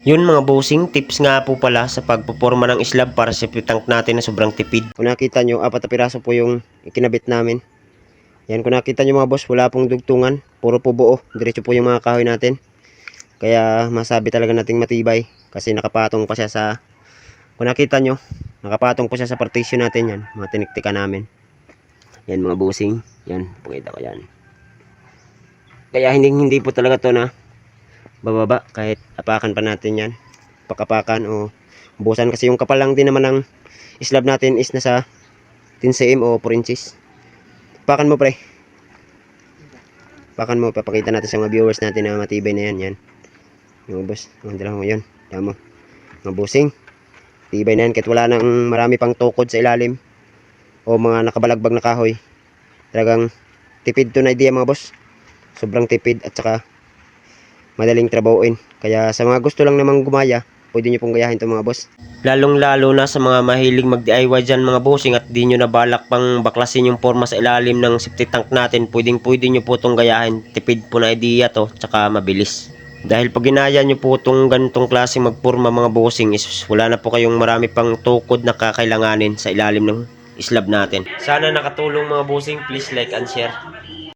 Yun mga bossing, tips nga po pala sa pagpuporma ng slab para sa tank natin na sobrang tipid. Kung nakita nyo, apat na piraso po yung ikinabit namin. Yan, kung nakita nyo mga boss, wala pong dugtungan. Puro po buo. Diretso po yung mga kahoy natin. Kaya masabi talaga nating matibay. Kasi nakapatong pa siya sa... Kung nakita nyo, nakapatong po siya sa partition natin yan. Mga tiniktika namin. Yan mga bossing. Yan, pakita ko yan. Kaya hindi, hindi po talaga to na bababa. Kahit apakan pa natin yan. Pakapakan o busan kasi yung kapal lang din naman ng slab natin is nasa 10 cm o 4 inches. Pakan mo pre. Pakan mo. Papakita natin sa mga viewers natin na matibay na yan. Yan. Yung boss. Ang dala mo yun. Tama. Mga busing tibay na yan. Kahit wala nang marami pang tukod sa ilalim o mga nakabalagbag na kahoy talagang tipid to na idea mga boss. Sobrang tipid at saka madaling trabahoin. Kaya sa mga gusto lang namang gumaya, pwede nyo pong gayahin to mga boss. Lalong lalo na sa mga mahilig mag-DIY dyan mga bossing at di nyo na balak pang baklasin yung forma sa ilalim ng safety tank natin, pwedeng pwede nyo po itong gayahin. Tipid po na idea to, tsaka mabilis. Dahil pag ginaya nyo po itong ganitong klase magpurma mga bossing is wala na po kayong marami pang tukod na kakailanganin sa ilalim ng slab natin. Sana nakatulong mga bossing, please like and share.